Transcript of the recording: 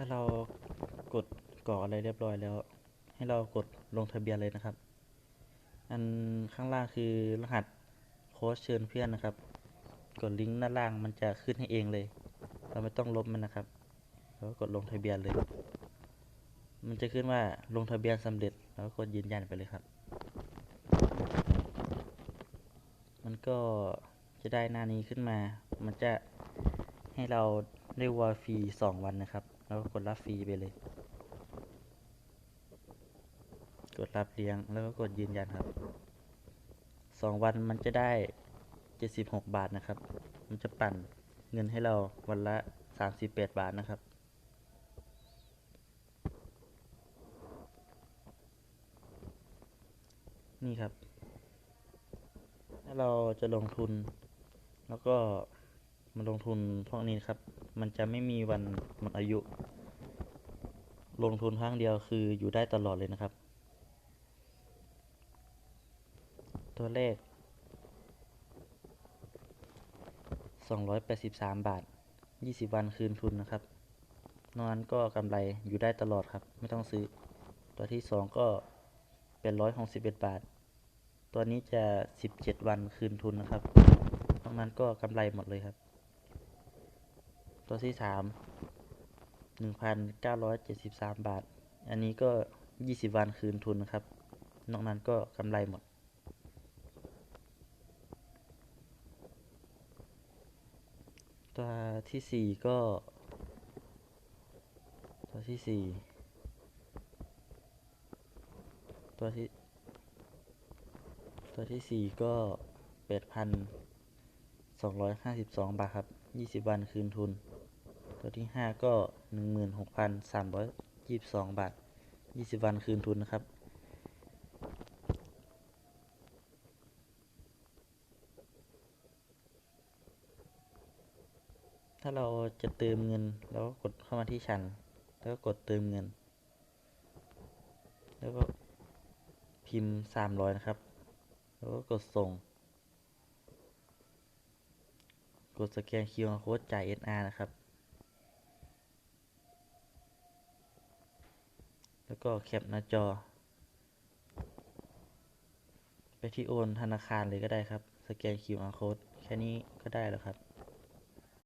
าเรากดกรออะไรเรียบร้อยแล้ว ให้เรากดลงทะเบียนเลยนะครับ อันข้างล่างคือรหัสโค้ชเชิญเพื่อนนะครับ กดลิงก์ด้านล่างมันจะขึ้นให้เองเลย เราไม่ต้องลบมันนะครับแล้วกดลงทะเบียนเลย มันจะขึ้นว่าลงทะเบียนสำเร็จ แล้วก็กดยืนยันไปเลยครับ มันก็จะได้หน้านี้ขึ้นมา มันจะให้เรา ได้วอลฟรีสองวันนะครับ แล้วก็กดรับฟรีไปเลย กดรับเลี้ยงแล้วก็กดยืนยันครับสองวันมันจะได้เจ็ดสิบหกบาทนะครับ มันจะปั่นเงินให้เราวันละสามสิบแปดบาทนะครับนี่ครับ ถ้าเราจะลงทุน แล้วก็ มาลงทุนพวกนี้ครับ มันจะไม่มีวันหมดอายุ ลงทุนครั้งเดียวคืออยู่ได้ตลอดเลยนะครับ ตัวเลข 283 บาท 20 วันคืนทุนนะครับ นอนั้นก็กำไรอยู่ได้ตลอดครับ ไม่ต้องซื้อ ตัวที่ 2 ก็เป็น 161 บาท ตัวนี้จะ 17 วันคืนทุนนะครับนอกนั้นก็กำไรหมดเลยครับ ตัวที่3 1,973บสามบาท อันนี้ก็20วันคืนทุนนะครับ นอกนั้นก็กำไรหมด ตัวที่สี่ก็ ตัวที่สี่ตัวที่ ตัวที่สี่ก็แปดพันสองร้อยห้าสิบสองบาทครับยี่สิบวันคืนทุน ตัวที่ห้าก็หนึ่งหมื่นหกพันสามร้อยยี่สิบสองบาทยี่สิบวันคืนทุนนะครับ ถ้าเราจะเติมเงินเราก็กดเข้ามาที่ชั้นแล้วก็กดเติมเงิน แล้วก็พิมพ์สามร้อยนะครับ แล้วก็กดส่ง กดสแกน QR code จ่าย SR นะครับ แล้วก็แคปหน้าจอ ไปที่โอนธนาคารเลยก็ได้ครับ สแกน QR code แค่นี้ก็ได้แล้วครับ